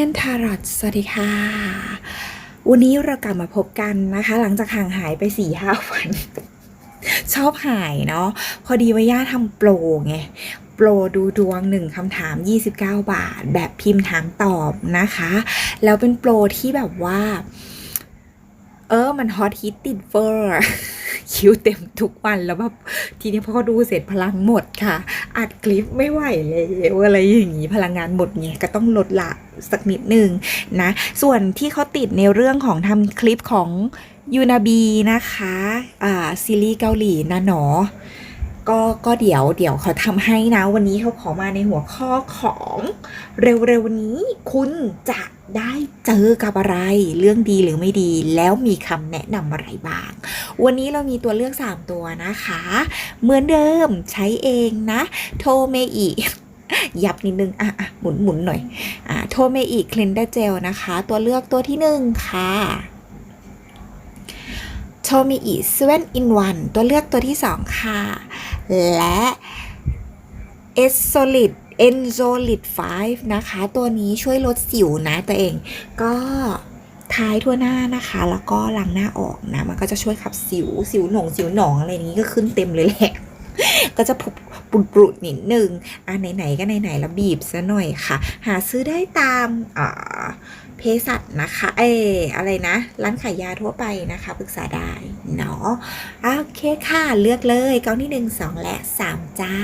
ยนทารอตสวัสดีค่ะ วันนี้เรากลับมาพบกันนะคะ หลังจากห่างหายไป4ี่ห้าวัน ชอบหายเนาะ พอดีว่าย่าทำโปรไง โปรดูดวงหนึ่งคำถาม 29 บาท แบบพิมพ์ถามตอบนะคะ แล้วเป็นโปรที่แบบว่า เออ มันฮอตฮิตติดเฟอร์ คิวเต็มทุกวันแล้วแบบทีนี้พอเขาดูเสร็จพลังหมดค่ะ อัดคลิปไม่ไหวเลยอะไรอย่างนี้พลังงานหมดไงก็ต้องลดละสักนิดนึงนะ ส่วนที่เขาติดในเรื่องของทำคลิปของยูนาบีนะคะอ่าซีรีส์เกาหลีนะหนอ ก็ก็เดี๋ยวเดี๋ยวเขาทำให้นะวันนี้เขาขอมาในหัวข้อของเร็วๆนี้คุณจะได้เจอกับอะไร เรื่องดีหรือไม่ดี แล้วมีคำแนะนำอะไรบ้าง วันนี้เรามีตัวเลือก 3 ตัวนะคะ เหมือนเดิมใช้เองนะ โทเมอิยับนิดนึงอะอะหมุนหมุนหน่อย อ่าโทเมอิคลินเดเจลนะคะ ตัวเลือกตัวที่หนึ่งค่ะ โทมิอิเซเว่นอินวันตัวเลือกตัวที่ 2 ค่ะ และเอสโซลิดเอนโซลิด5นะคะ ตัวนี้ช่วยลดสิวนะตัวเอง ก็ท้ายทั่วหน้านะคะ แล้วก็ล้างหน้าออกนะ มันก็จะช่วยขับสิว สิวหนอง สิวหนองอะไรนี้ก็ขึ้นเต็มเลยแหละก็จะผุปุดปรุดนิดนึงอะไหนๆก็ไหนๆแล้วบีบซะหน่อยค่ะ หาซื้อได้ตามอ่า เภสัชนะคะเอออะไรนะ ร้านขายยาทั่วไปนะคะปรึกษาได้เนาะโอเคค่ะ เลือกเลยกล่องที่หนึ่งสองและสามจ้า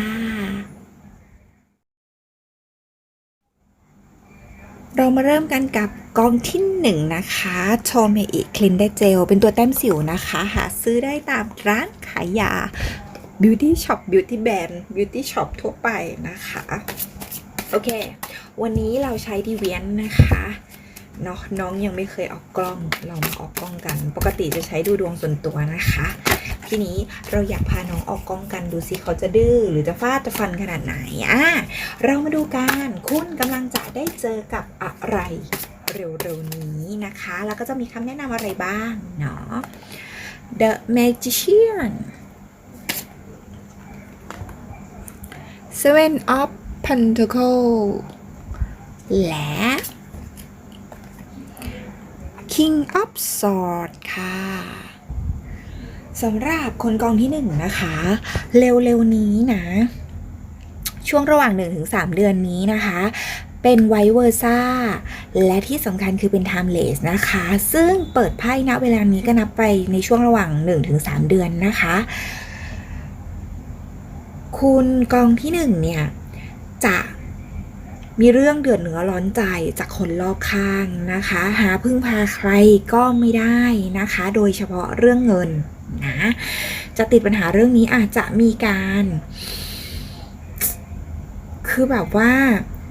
เรามาเริ่มกันกับกองที่หนึ่งนะคะโชเมอิคลินเดเจล เป็นตัวแต้มสิวนะคะ หาซื้อได้ตามร้านขายยา Beauty Shop Beauty Band Beauty Shop ทั่วไปนะคะ โอเค วันนี้เราใช้ดีเวียนนะคะ เนาะน้องยังไม่เคยออกกล้องเรามาออกกล้องกัน ปกติจะใช้ดูดวงส่วนตัวนะคะ ทีนี้เราอยากพาน้องออกกล้องกันดูสิเขาจะดื้อหรือจะฟาดจะฟันขนาดไหนอะเรามาดูกันคุณกำลังจะได้เจอกับอะไรเร็วๆนี้นะคะ แล้วก็จะมีคำแนะนำอะไรบ้างเนาะ The Magician Seven of Pentacles และ King of Swords ค่ะสำหรับคนกองที่หนึ่งนะคะ เร็วๆนี้นะ ช่วงระหว่าง 1-3 เดือนนี้นะคะเป็นไวเวอร์ซ่าและที่สำคัญคือเป็น timeless นะคะ ซึ่งเปิดไพ่ณเวลานี้ก็นับไปในช่วงระหว่าง 1-3 เดือนนะคะ คุณกองที่หนึ่งเนี่ย จะ มีเรื่องเดือดเนื้อร้อนใจจากคนรอบข้างนะคะ หาพึ่งพาใครก็ไม่ได้นะคะ โดยเฉพาะเรื่องเงินนะจะติดปัญหาเรื่องนี้อาจจะมีการ คือแบบว่า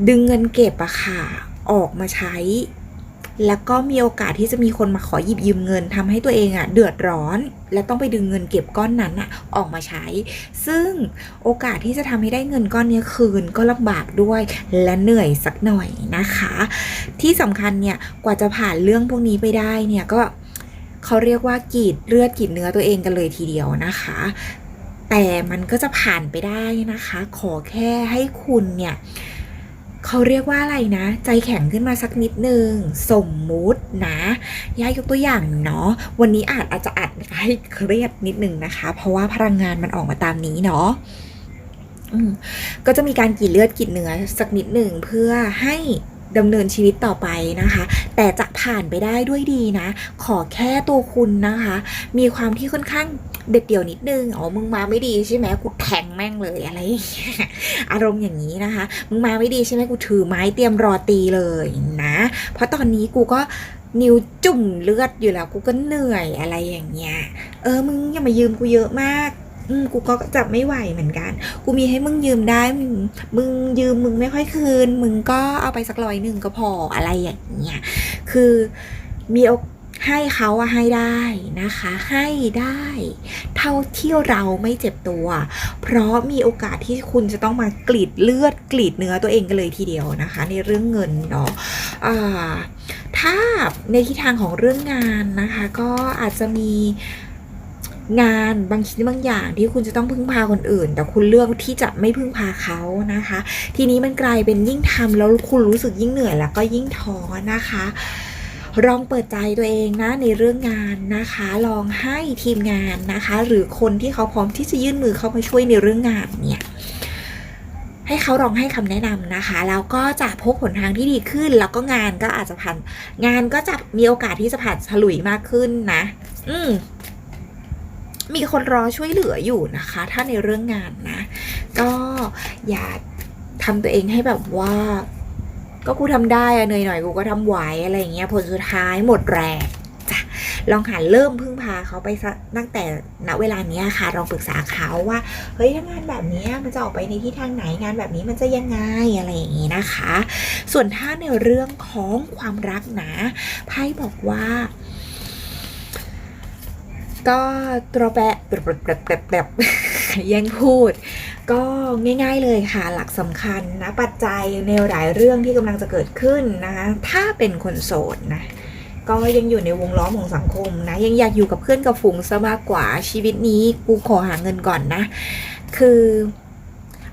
ดึงเงินเก็บอะค่ะ ออกมาใช้ แล้วก็มีโอกาสที่จะมีคนมาขอหยิบยืมเงินทำให้ตัวเองอะเดือดร้อน และต้องไปดึงเงินเก็บก้อนนั้นอะออกมาใช้ ซึ่งโอกาสที่จะทำให้ได้เงินก้อนนี้คืนก็ลำบากด้วย และเหนื่อยสักหน่อยนะคะ ที่สำคัญเนี่ยกว่าจะผ่านเรื่องพวกนี้ไปได้เนี่ยก็เขาเรียกว่ากีดเลือดกีดเนื้อตัวเองกันเลยทีเดียวนะคะ แต่มันก็จะผ่านไปได้นะคะ ขอแค่ให้คุณเนี่ย เขาเรียกว่าอะไรนะ ใจแข็งขึ้นมาสักนิดนึง สมมุตินะย่ายกตัวอย่างเนาะวันนี้อาจอาจจะอัดให้เครียดนิดนึงนะคะ เพราะว่าพลังงานมันออกมาตามนี้เนาะก็จะมีการกรีดเลือดกรีดเนื้อสักนิดหนึ่งเพื่อให้ดำเนินชีวิตต่อไปนะคะ แต่จะผ่านไปได้ด้วยดีนะ ขอแค่ตัวคุณนะคะ มีความที่ค่อนข้าง เด็ดเดี่ยวนิดนึงอ๋อมึงมาไม่ดีใช่ไหมกูแทงแม่งเลยอะไรอารมณ์อย่างนี้นะคะ มึงมาไม่ดีใช่ไหมกูถือไม้เตรียมรอตีเลยนะ เพราะตอนนี้กูก็นิ้วจุ่มเลือดอยู่แล้วกูก็เหนื่อยอะไรอย่างเงี้ย เออมึงอย่ามายืมกูเยอะมากอืมกูก็จะไม่ไหวเหมือนกัน กูมีให้มึงยืมได้ มึงมึงยืมมึงไม่ค่อยคืน มึงก็เอาไปสักร้อยหนึ่งก็พออะไรอย่างเงี้ย คือมีโอก ให้เขาอะให้ได้นะคะ ให้ได้ เท่าที่เราไม่เจ็บตัว เพราะมีโอกาสที่คุณจะต้องมากรีดเลือดกรีดเนื้อตัวเองกันเลยทีเดียวนะคะ ในเรื่องเงินเนาะอ่าถ้าในทิศทางของเรื่องงานนะคะ ก็อาจจะมีงานบางชิ้นบางอย่างที่คุณจะต้องพึ่งพาคนอื่น แต่คุณเลือกที่จะไม่พึ่งพาเขานะคะ ทีนี้มันกลายเป็นยิ่งทำแล้วคุณรู้สึกยิ่งเหนื่อยแล้วก็ยิ่งท้อนะคะ ลองเปิดใจตัวเองนะในเรื่องงานนะคะ ลองให้ทีมงานนะคะ หรือคนที่เขาพร้อมที่จะยื่นมือเข้ามาช่วยในเรื่องงานเนี่ยให้เขาลองให้คำแนะนำนะคะแล้วก็จะพบผลทางที่ดีขึ้น แล้วก็งานก็อาจจะผ่านงานก็จะมีโอกาสที่จะผ่านฉลุยมากขึ้นนะ อืมมีคนรอช่วยเหลืออยู่นะคะ ถ้าในเรื่องงานนะ ก็อย่าทำตัวเองให้แบบว่า ก็กูทำได้อะเหนื่อยหน่อยกูก็ทำไหวอะไรอย่างเงี้ยผลสุดท้ายหมดแรงจ้ะลองหันเริ่มพึ่งพาเขาไปตั้งแต่ณเวลาเนี้ยค่ะลองปรึกษาเขาว่าเฮ้ยถ้างานแบบนี้มันจะออกไปในที่ทางไหนงานแบบนี้มันจะยังไงอะไรอย่างงี้นะคะ ส่วนถ้าในเรื่องของความรักนะไพ่บอกว่าก็ตรแปะแปะแปะแปะ แย่งพูด ก็ง่ายๆเลยค่ะหลักสำคัญนะปัจจัยในหลายเรื่องที่กำลังจะเกิดขึ้นนะคะถ้าเป็นคนโสดนะก็ยังอยู่ในวงล้อมของสังคมนะยังอยากอยู่กับเพื่อนกับฝูงซะมากกว่าชีวิตนี้กูขอหาเงินก่อนนะ คือ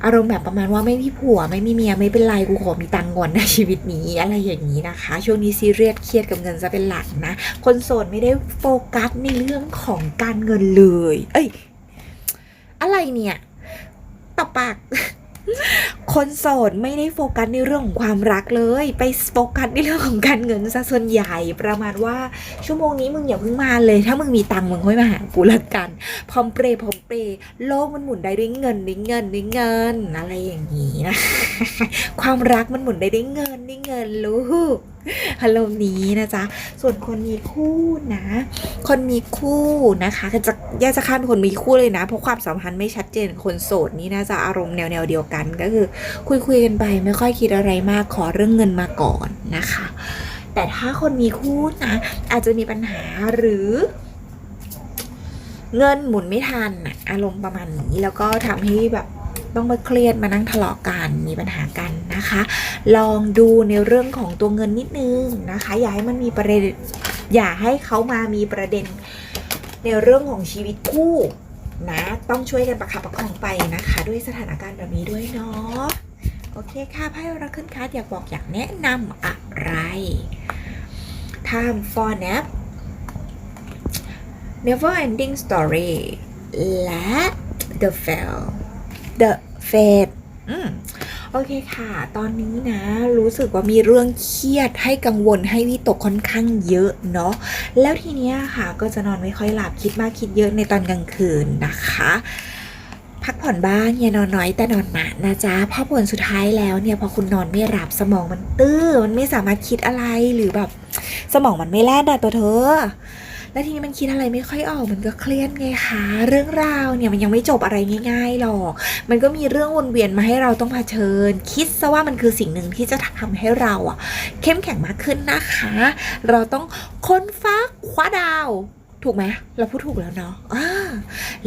อารมณ์แบบประมาณว่าไม่มีผัวไม่มีเมียไม่เป็นไรกูขอมีตังก่อนนะชีวิตนี้อะไรอย่างนี้นะคะ ช่วงนี้ซีเรียสเครียดกับเงินซะเป็นหลักนะ คนโสดไม่ได้โฟกัสในเรื่องของการเงินเลย เอ้ย อะไรเนี่ยต่อปาก คนโสดไม่ได้โฟกัสในเรื่องของความรักเลย ไปโฟกัสในเรื่องของการเงินซะส่วนใหญ่ประมาณว่าชั่วโมงนี้มึงอย่าเพิ่งมาเลย ถ้ามึงมีตังค์มึงค่อยมาหากูละกัน พร้อมเปรย์พร้อมเปรย์โลกมันหมุนได้ด้วยเงินด้วยเงินด้วยเงิน อะไรอย่างนี้นะ ความรักมันหมุนได้ด้วยเงินด้วยเงินลูก ฮัลโหลนี้นะจ๊ะ ส่วนคนมีคู่นะ คนมีคู่นะคะจะแยกจะข้ามเป็นคนมีคู่เลยนะ เพราะความสัมพันธ์ไม่ชัดเจนคนโสดนี่น่าจะอารมณ์แนวแนวๆเดียวกันก็คือคุยคุยๆกันไปไม่ค่อยคิดอะไรมากขอเรื่องเงินมาก่อนนะคะ แต่ถ้าคนมีคู่นะ อาจจะมีปัญหาหรือเงินหมุนไม่ทันน่ะอารมณ์ประมาณนี้แล้วก็ทำให้แบบ ต้องมาเครียดมานั่งทะเลาะกันมีปัญหากันนะคะ ลองดูในเรื่องของตัวเงินนิดนึงนะคะ อย่าให้มันมีประเด็นอย่าให้เขามามีประเด็น ในเรื่องของชีวิตคู่นะต้องช่วยกันประคับประคองไปนะคะ ด้วยสถานการณ์แบบนี้ด้วยเนาะโอเคค่ะไพ่รักขึ้นคัดอยากบอกอยากแนะนำอะไร time for nap never ending story และ the fail the fate อืมโอเคค่ะ ตอนนี้นะ รู้สึกว่ามีเรื่องเครียดให้กังวลให้วิตกค่อนข้างเยอะเนาะ แล้วทีเนี้ยค่ะก็จะนอนไม่ค่อยหลับคิดมากคิดเยอะในตอนกลางคืนนะคะพักผ่อนบ้างอย่านอนน้อยแต่นอนหนานะจ๊ะเพราะผลสุดท้ายแล้วเนี่ยพอคุณนอนไม่หลับสมองมันตื้อมันไม่สามารถคิดอะไรหรือแบบ สมองมันไม่แล่นอะตัวเธอ แล้วทีนี้มันคิดอะไรไม่ค่อยออกมันก็เครียดไงคะเรื่องราวเนี่ยมันยังไม่จบอะไรง่าย ๆหรอก มันก็มีเรื่องวนเวียนมาให้เราต้องเผชิญ คิดซะว่ามันคือสิ่งหนึ่งที่จะทำให้เราอะเข้มแข็งมากขึ้นนะคะ เราต้องค้นฟ้าคว้าดาวถูกไหมเราพูดถูกแล้วเนาะอ่า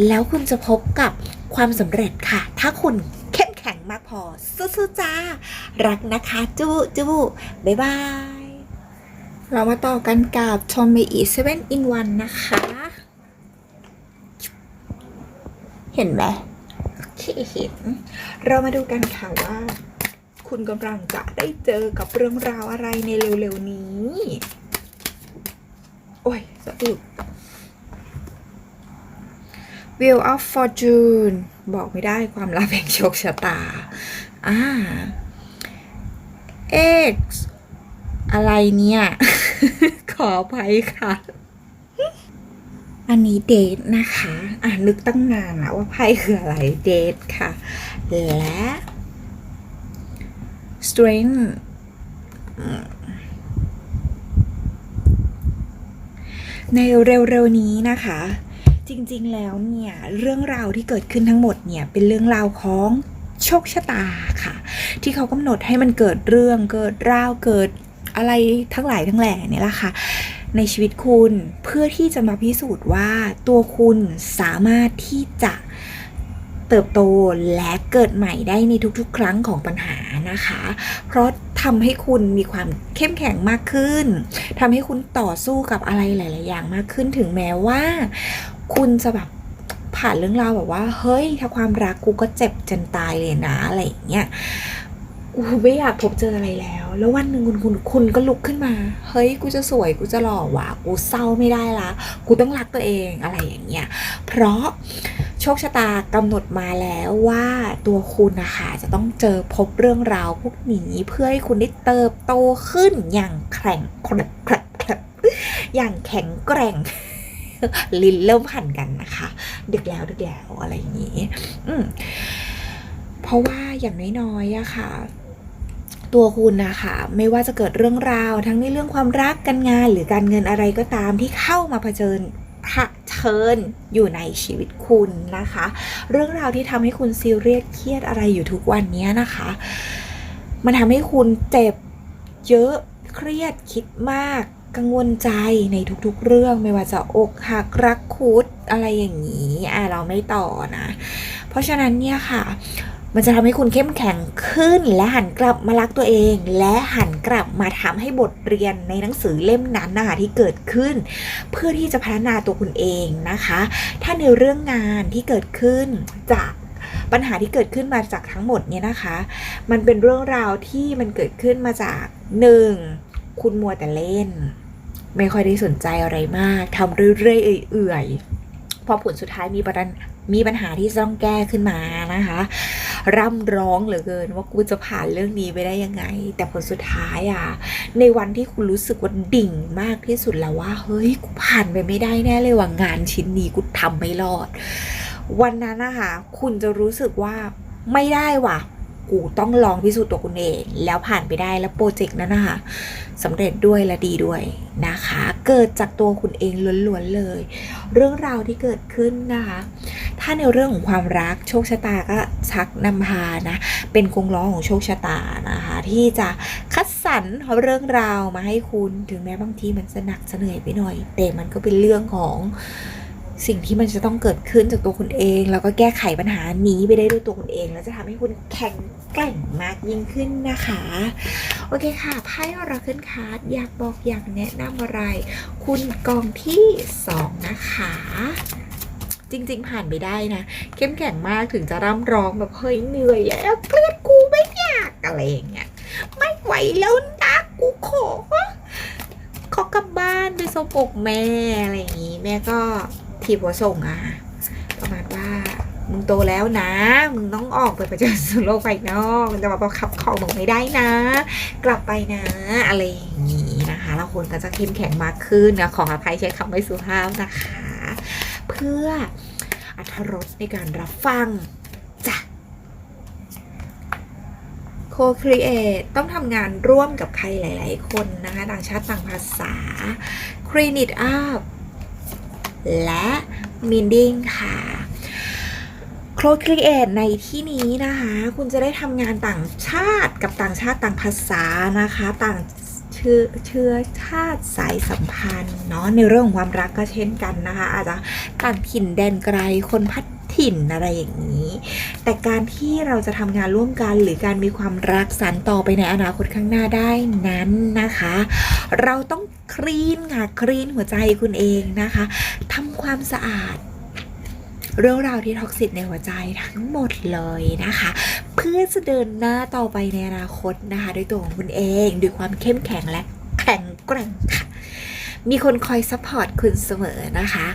แล้วคุณจะพบกับความสำเร็จค่ะ ถ้าคุณเข้มแข็งมากพอสู้ๆจ้า รักนะคะ จู้จู้บ๊ายบาย เรามาต่อกันกับทอมเมอี7 in 1นะคะ เห็นไหมที่เห็น เรามาดูกันค่ะว่า คุณกำลังจะได้เจอกับเรื่องราวอะไรในเร็วๆนี้ โอ้ยสะอึก Wheel of Fortune บอกไม่ได้ความลับแห่งโชคชะตา อ่า X อะไรเนี่ย ขออภัยค่ะ อันนี้เดทนะคะ อะนึกตั้งนานนะว่าไพ่คืออะไรเดทค่ะ และ strength ในเร็วๆนี้นะคะ จริงๆแล้วเนี่ย เรื่องราวที่เกิดขึ้นทั้งหมดเนี่ย เป็นเรื่องราวของโชคชะตาค่ะ ที่เขากำหนดให้มันเกิดเรื่องเกิดราวเกิด อะไรทั้งหลายทั้งแหล่นี่แหละค่ะ ในชีวิตคุณเพื่อที่จะมาพิสูจน์ว่าตัวคุณสามารถที่จะเติบโตและเกิดใหม่ได้ในทุกๆ ครั้งของปัญหานะคะ เพราะทำให้คุณมีความเข้มแข็งมากขึ้นทำให้คุณต่อสู้กับอะไรหลาย ๆ อย่างมากขึ้นถึงแม้ว่า คุณจะแบบผ่านเรื่องราวแบบว่า เฮ้ย ถ้าความรักกูก็เจ็บจนตายเลยนะอะไรอย่างเงี้ย กูไม่อยากพบเจออะไรแล้ว แล้ววันหนึ่งคุณคุณคุณก็ลุกขึ้นมา เฮ้ย กูจะสวย กูจะหล่อว่ะกูเศร้าไม่ได้ละ กูต้องรักตัวเองอะไรอย่างเงี้ย เพราะโชคชะตากำหนดมาแล้วว่าตัวคุณนะคะจะต้องเจอพบเรื่องราวพวกนี้เพื่อให้คุณได้เติบโตขึ้นอย่างแข็งแกร่งอย่างแข็งแกร่งลิ้นเริ่มหันกันนะคะ ดึกแล้วดึกแล้วอะไรอย่างนี้ อืมเพราะว่าอย่างน้อยๆอะค่ะ ตัวคุณนะคะไม่ว่าจะเกิดเรื่องราว ทั้งในเรื่องความรักการงานหรือการเงินอะไรก็ตามที่เข้ามาเผชิญเผชิญอยู่ในชีวิตคุณนะคะ เรื่องราวที่ทำให้คุณซีเรียสเครียดอะไรอยู่ทุกวันนี้นะคะ มันทำให้คุณเจ็บเยอะเครียดคิดมากกังวลใจในทุกๆ เรื่องไม่ว่าจะอกหักรักคุดอะไรอย่างนี้อะเราไม่ต่อนะ เพราะฉะนั้นเนี่ยค่ะ มันจะทำให้คุณเข้มแข็งขึ้นและหันกลับมารักตัวเอง และหันกลับมาทำให้บทเรียนในหนังสือเล่มนั้นนะคะที่เกิดขึ้น เพื่อที่จะพัฒนาตัวคุณเองนะคะ ถ้าในเรื่องงานที่เกิดขึ้นจากปัญหาที่เกิดขึ้นมาจากทั้งหมดเนี่ยนะคะ มันเป็นเรื่องราวที่มันเกิดขึ้นมาจากหนึ่งคุณมัวแต่เล่น ไม่ค่อยได้สนใจอะไรมากทำเรื่อยๆเอื่อยๆพอผลสุดท้ายมีประเด็น มีปัญหาที่จะต้องแก้ขึ้นมานะคะ ร่ำร้องเหลือเกินว่ากูจะผ่านเรื่องนี้ไปได้ยังไง แต่ผลสุดท้ายอะ ในวันที่คุณรู้สึกว่าดิ่งมากที่สุดแล้วว่า เฮ้ย กูผ่านไปไม่ได้แน่เลยว่างานชิ้นนี้กูทำไม่รอด วันนั้นนะคะคุณจะรู้สึกว่าไม่ได้ว่ะ กูต้องลองพิสูจน์ตัวคุณเอง แล้วผ่านไปได้แล้วโปรเจกต์นั้นนะคะสำเร็จด้วยและดีด้วยนะคะ เกิดจากตัวคุณเองล้วนๆเลย เรื่องราวที่เกิดขึ้นนะคะ ถ้าในเรื่องของความรักโชคชะตาก็ชักนำพานะเป็นกงล้อของโชคชะตานะคะ ที่จะคัดสรรเรื่องราวมาให้คุณถึงแม้บางทีมันจะหนักจะเหนื่อยไปหน่อย แต่มันก็เป็นเรื่องของ สิ่งที่มันจะต้องเกิดขึ้นจากตัวคุณเอง แล้วก็แก้ไขปัญหานี้ไปได้ด้วยตัวคุณเอง แล้วจะทำให้คุณแข็งแกร่งมากยิ่งขึ้นนะคะ โอเคค่ะไพ่เราขึ้นคาร์ดอยากบอกอยากแนะนำอะไร คุณกองที่สองนะคะจริง ๆ ผ่านไปได้นะ เข้มแข็งมากถึงจะร่ำร้องแบบเฮ้ยเหนื่อยแล้วเกลียดกูไม่อยากอะไรอย่างเงี้ยไม่ไหวแล้วนะกูขอขอกลับบ้านไปสมอกแม่อะไรอย่างงี้แม่ก็ ทีบหัวส่งอะประมาณว่ามึงโตแล้วนะ มึงต้องออกไปประจนสู่โลกภายนอก มึงจะมาบังคับคอมึงไม่ได้นะ กลับไปนะ อะไรอย่างนี้นะคะแล้วคนก็จะเข้มแข็งมากขึ้นนะ ขออภัยใช้คำไม่สุภาพนะคะ เพื่ออรรถรสในการรับฟังจ้ะ Co-create ต้องทำงานร่วมกับใครหลาย ๆ คนนะคะ ต่างชาติต่างภาษา c และมินดิ้งค่ะโครครีเอทในที่นี้นะคะ คุณจะได้ทำงานต่างชาติกับต่างชาติต่างภาษานะคะ ต่างเชื้อเชื้อชาติสายสัมพันธ์เนาะในเรื่องของความรักก็เช่นกันนะคะ อาจจะต่างถิ่นแดนไกลคนพัด ถิ่นอะไรอย่างนี้ แต่การที่เราจะทำงานร่วมกันหรือการมีความรักสานต่อไปในอนาคตข้างหน้าได้นั้นนะคะ เราต้องคลีนค่ะคลีนหัวใจคุณเองนะคะทำความสะอาดเรื่องราวที่ท็อกซิตในหัวใจทั้งหมดเลยนะคะ เพื่อจะเดินหน้าต่อไปในอนาคตนะคะ ด้วยตัวของคุณเองด้วยความเข้มแข็งและแข็งแกร่งค่ะ มีคนคอยซัพพอร์ตคุณเสมอนะคะ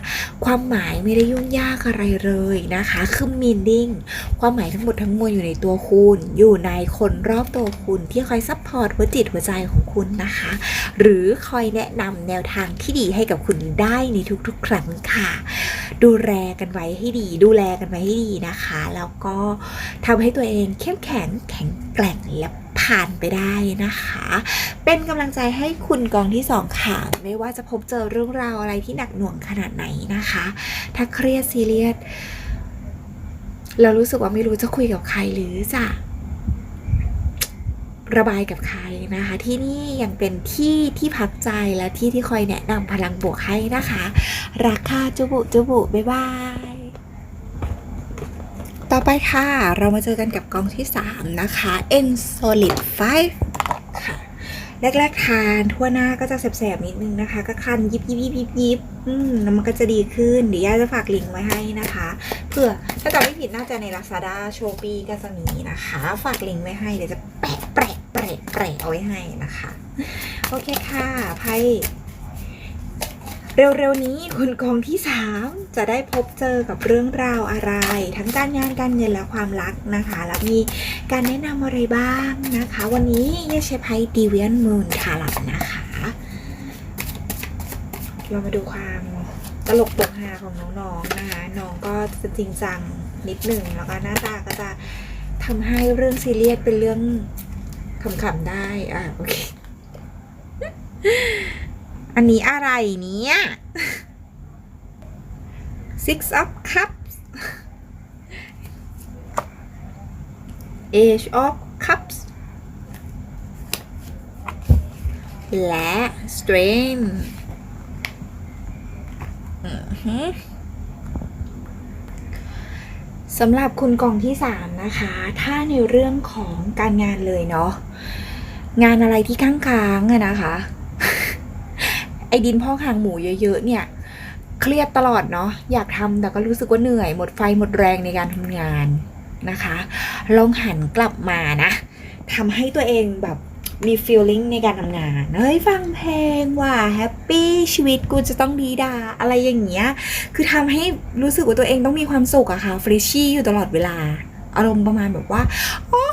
ความหมายไม่ได้ยุ่งยากอะไรเลยนะคะ คือ meaning ความหมายทั้งหมดทั้งมวลอยู่ในตัวคุณ อยู่ในคนรอบตัวคุณที่คอยซัพพอร์ตหัวจิตหัวใจของคุณนะคะ หรือคอยแนะนำแนวทางที่ดีให้กับคุณได้ในทุกๆ ครั้งค่ะ ดูแลกันไว้ให้ดี ดูแลกันไว้ให้ดีนะคะ แล้วก็ทำให้ตัวเองเข้มแข็งแข็ง กร่งและผ่านไปได้นะคะ เป็นกำลังใจให้คุณกองที่สองค่ะไม่ว่าจะพบเจอเรื่องราวอะไรที่หนักหน่วงขนาดไหนนะคะ ถ้าเครียดซีเรียสเรารู้สึกว่าไม่รู้จะคุยกับใครหรือจะระบายกับใครนะคะ ที่นี่ยังเป็นที่ที่พักใจและที่ที่คอยแนะนำพลังบวกให้นะคะ ราคาจุบุจุบุบ๊ายบาย ต่อไปค่ะ เรามาเจอกันกับกองที่ 3 นะคะ N Solid 5 ค่ะ แรก ๆ ทานทั่วหน้าก็จะแสบๆ นิดนึงนะคะ ก็คันยิบยิบยิบยิบยิบอืมแล้วมันก็จะดีขึ้น เดี๋ยวย่าจะฝากลิงก์ไว้ให้นะคะ เพื่อถ้าจำไม่ผิดน่าจะใน Lazada s h o p e e ก็จะมีนะคะ ฝากลิงก์ไว้ให้ เดี๋ยวจะแปะแปะแปะแปะเอาไว้ให้นะคะ โอเคค่ะไพ่เร็วๆนี้คุณกองที่สาม จะได้พบเจอกับเรื่องราวอะไร ทั้งการงานการเงินและความรักนะคะ แล้วมีการแนะนำอะไรบ้างนะคะ วันนี้เยใช้ไพดีเวียนมูนทาลับนะคะ เรามาดูความตลกปกฮาของน้องๆนะคะน้องก็จะจริงจังนิดหนึ่งแล้วก็หน้าตาก็จะทำให้เรื่องซีเรียสเป็นเรื่องขำๆได้ อะโอเค อันนี้อะไรเนี่ย Six of Cups Age of Cups และ stream สำหรับคุณกองที่ 3 นะคะ ถ้าในเรื่องของการงานเลยเนาะ งานอะไรที่ค้างๆอะนะคะ ไอ้ดินพ่อกหางหมูเยอะ ๆ เนี่ย เครียดตลอดเนาะอยากทำแต่ก็รู้สึกว่าเหนื่อย หมดไฟหมดแรงในการทำงานนะคะ ลองหันกลับมานะทำให้ตัวเองแบบมี feeling ในการทำงาน เฮ้ยฟังเพลงว่ะแฮปปี้ชีวิตกูจะต้องดีดาอะไรอย่างเงี้ย คือทำให้รู้สึกว่าตัวเองต้องมีความสุขอะค่ะฟรชชี่อยู่ตลอดเวลา อารมณ์ประมาณแบบว่า โอ้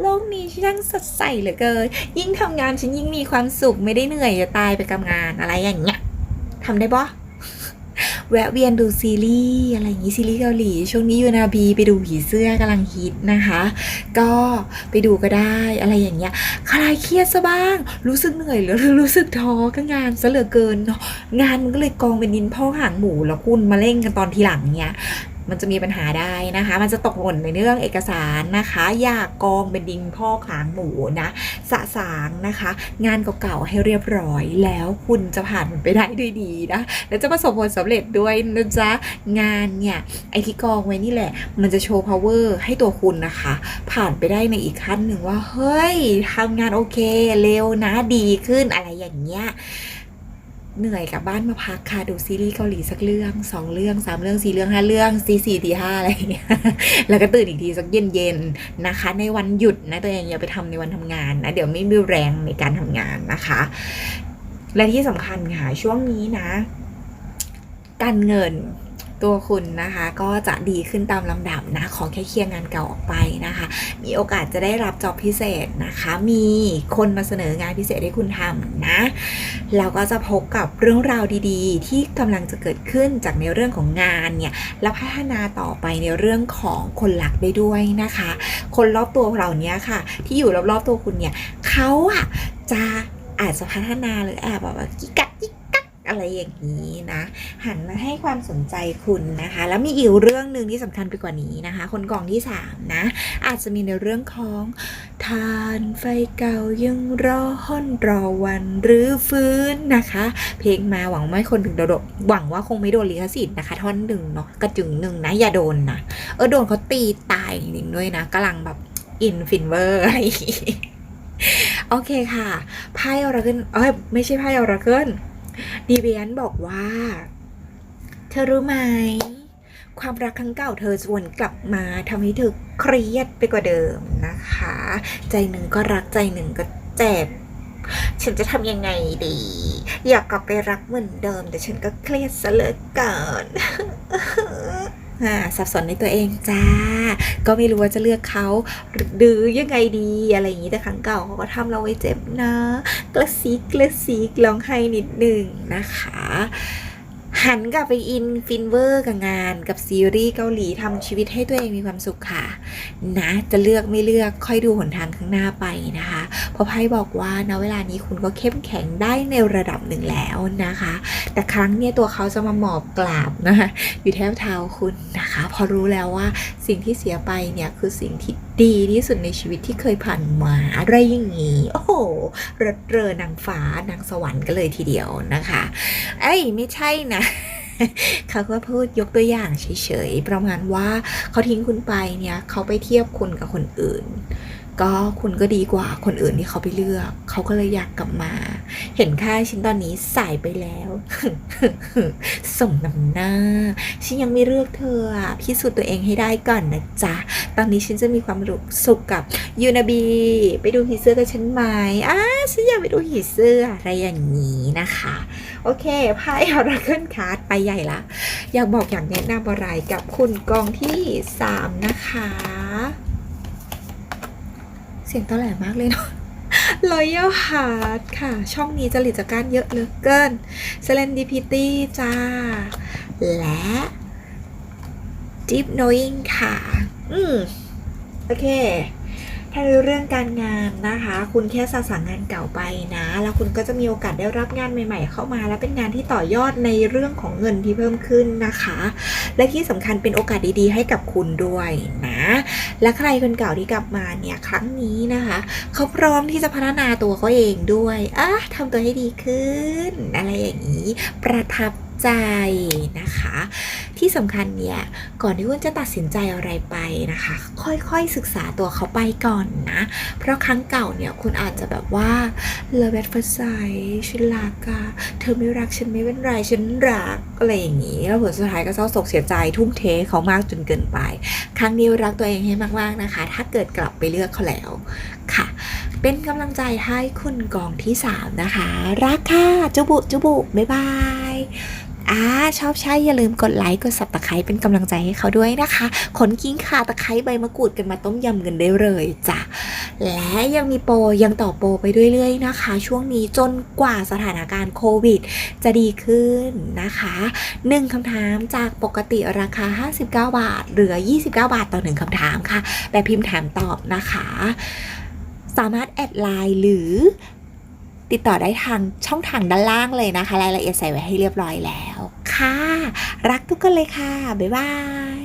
โลกนี้ช่างสดใสเหลือเกิน ยิ่งทำงานฉันยิ่งมีความสุขไม่ได้เหนื่อยจะตายไปกับงานอะไรอย่างเงี้ยทำได้ปะ แวะเวียนดูซีรีส์อะไรอย่างนี้ซีรีส์เกาหลี ช่วงนี้ยูนาบีไปดูผีเสื้อกำลังฮิตนะคะ ก็ไปดูก็ได้อะไรอย่างเงี้ยคลายเครียดซะบ้าง รู้สึกเหนื่อยหรือรู้สึกท้อก็งานซะเหลือเกินเนาะงานมันก็เลยกองเป็นดินพ่อหางหมูแล้วคุณมาเล่นกันตอนทีหลังเนี้ยมันจะมีปัญหาได้นะคะ มันจะตกหล่นในเรื่องเอกสารนะคะ อยากกองเป็นดินพ่อกหางหมูนะ สะสางนะคะ งานเก่าๆให้เรียบร้อย แล้วคุณจะผ่านมันไปได้ด้วยดีนะ แล้วจะประสบผลสำเร็จด้วยนะจ๊ะ งานเนี่ย ไอที่กองไว้นี่แหละ มันจะโชว์ power ให้ตัวคุณนะคะ ผ่านไปได้ในอีกขั้นหนึ่งว่า เฮ้ยทำงานโอเค เร็วนะ ดีขึ้นอะไรอย่างเงี้ย เหนื่อยกลับบ้านมาพักค่ะดูซีรีส์เกาหลีสักเรื่องสองเรื่องสามเรื่องสี่เรื่องห้าเรื่องสี่สี่ตีห้าอะไรอย่างเงี้ยแล้วก็ตื่นอีกทีสักเย็นเย็นๆนะคะ ในวันหยุดนะตัวเองอย่าไปทำในวันทำงานนะเดี๋ยวไม่มีแรงในการทำงานนะคะ และที่สำคัญค่ะช่วงนี้นะ การเงิน ตัวคุณนะคะก็จะดีขึ้นตามลำดับนะขอแค่เคลียร์งานเก่าออกไปนะคะ มีโอกาสจะได้รับจอบพิเศษนะคะ มีคนมาเสนองานพิเศษให้คุณทำนะแล้วก็จะพบกับเรื่องราวดีๆ ที่กำลังจะเกิดขึ้นจากในเรื่องของงานเนี่ยและพัฒนาต่อไปในเรื่องของคนหลักได้ด้วยนะคะ คนรอบตัวเราเนี้ยค่ะ ที่อยู่รอบๆตัวคุณเนี่ยเขาอะจะอาจจะพัฒนาหรือแอบแบบกิ๊กกักกิ๊ก อะไรอย่างนี้นะ หันมาให้ความสนใจคุณนะคะ แล้วมีอีกเรื่องหนึ่งที่สำคัญไปกว่านี้นะคะ คนกองที่สามนะ อาจจะมีในเรื่องของทานไฟเก่ายังรอห้อนรอวันหรือฟื้นนะคะ เพลงมาหวังไม่คนถึงโดนหวังว่าคงไม่โดนลิขสิทธิ์นะคะ ท่อนหนึ่งเนาะกระจึงหนึ่งนะอย่าโดนนะเออโดนเขาตีตายจริงด้วยนะกำลังแบบอินฟินเวอร์อะไรโอเคค่ะ ไพ่ออราเคิลเอ้ย ไม่ใช่ไพ่ออราเคิล ดีเบียนบอกว่า เธอรู้ไหม ความรักครั้งเก่าเธอชวนกลับมาทำให้เธอเครียดไปกว่าเดิมนะคะ ใจหนึ่งก็รักใจหนึ่งก็เจ็บฉันจะทำยังไงดี อยากกลับไปรักเหมือนเดิม แต่ฉันก็เครียดซะเหลือเกินอ่า สับสนในตัวเองจ้า ก็ไม่รู้ว่าจะเลือกเขาหรือยังไงดีอะไรอย่างนี้แต่ครั้งเก่าเขาก็ทำเราไว้เจ็บนะ กระซิกกระซิกร้องไห้นิดหนึ่งนะคะ หันกลับไปอินฟินเวอร์กับงานกับซีรีส์เกาหลีทำชีวิตให้ตัวเองมีความสุขค่ะ นะ จะเลือกไม่เลือกค่อยดูหนทางข้างหน้าไปนะคะ เพราะไพ่บอกว่าณเวลานี้คุณก็เข้มแข็งได้ในระดับหนึ่งแล้วนะคะ แต่ครั้งเนี้ยตัวเขาจะมาหมอบกราบนะคะอยู่แทบเท้าคุณนะคะ พอรู้แล้วว่าสิ่งที่เสียไปเนี่ยคือสิ่งที่ ดีที่สุดในชีวิตที่เคยผ่านมาอะไรอย่างนี้ โอ้โหรดเรอนางฟ้านางสวรรค์กันเลยทีเดียวนะคะ เอ้ย ไม่ใช่นะเขาก็พูดยกตัวอย่างเฉยๆ ประมาณว่าเขาทิ้งคุณไปเนี่ย เขาไปเทียบคุณกับคนอื่น ก็คุณก็ดีกว่าคนอื่นที่เขาไปเลือก เขาก็เลยอยากกลับมา เห็นค่าชิ้นตอนนี้สายไปแล้ว สมน้ำหน้า ฉันยังไม่เลือกเธออะพิสูจน์ตัวเองให้ได้ก่อนนะจ๊ะ ตอนนี้ฉันจะมีความสุขกับยูนาบี ไปดูผีเสื้อกับฉันไหมอ่าฉันอยากไปดูผีเสื้ออะไรอย่างนี้นะคะ โอเคไพ่ออราเคิลคาร์ดไปใหญ่ละ อยากบอกอยากแนะนำอะไรกับคุณกองที่ 3 นะคะ เสียงตอแหลมากเลยเนาะ Royal Heart ค่ะ ช่องนี้จริตจักรานเยอะเหลือเกิน Serendipity จ้า และ Deep Knowing ค่ะ อืม โอเค ถ้าในเรื่องการงานนะคะ คุณแค่สะสางงานเก่าไปนะ แล้วคุณก็จะมีโอกาสได้รับงานใหม่ ๆ เข้ามา และเป็นงานที่ต่อยอดในเรื่องของเงินที่เพิ่มขึ้นนะคะ และที่สำคัญเป็นโอกาสดีๆ ให้กับคุณด้วยนะ และใครคนเก่าที่กลับมาเนี่ยครั้งนี้นะคะเขาพร้อมที่จะพัฒนาตัวเขาเองด้วยอะทำตัวให้ดีขึ้น อะไรอย่างนี้ ประทับใจนะคะ ที่สำคัญเนี่ย ก่อนที่คุณจะตัดสินใจอะไรไปนะคะ ค่อยๆศึกษาตัวเขาไปก่อนนะ เพราะครั้งเก่าเนี่ยคุณอาจจะแบบว่าเลิฟแอดเฟอร์ไซฉันรักอะเธอไม่รักฉันไม่เป็นไรฉันรักอะไรอย่างนี้ แล้วผลสุดท้ายก็เศร้าโศกเสียใจ ทุ่มเทเขามากจนเกินไป ครั้งนี้รักตัวเองให้มากๆนะคะ ถ้าเกิดกลับไปเลือกเขาแล้วค่ะ เป็นกำลังใจให้คุณกองที่ 3 นะคะ รักค่ะ จุบุ จุบุ บ๊ายบาย อ่าชอบใช่อย่าลืมกดไลค์กดสับตะไคร้เป็นกำลังใจให้เขาด้วยนะคะ ขนกิ้งขาตะไคร้ใบมะกรูดกันมาต้มยำกันได้เลยจ้ะและยังมีโปรยังต่อโปรไปเรื่อยๆนะคะ ช่วงนี้จนกว่าสถานการณ์โควิด จะดีขึ้นนะคะหนึ่งคำถามจากปกติราคา 59 บาท เหลือ 29 บาทต่อหนึ่งคำถามค่ะ แบบพิมพ์ถามตอบนะคะ สามารถแอดไลน์หรือ ติดต่อได้ทางช่องทางด้านล่างเลยนะคะ รายละเอียดใส่ไว้ให้เรียบร้อยแล้วค่ะ รักทุกคนเลยค่ะ บ๊ายบาย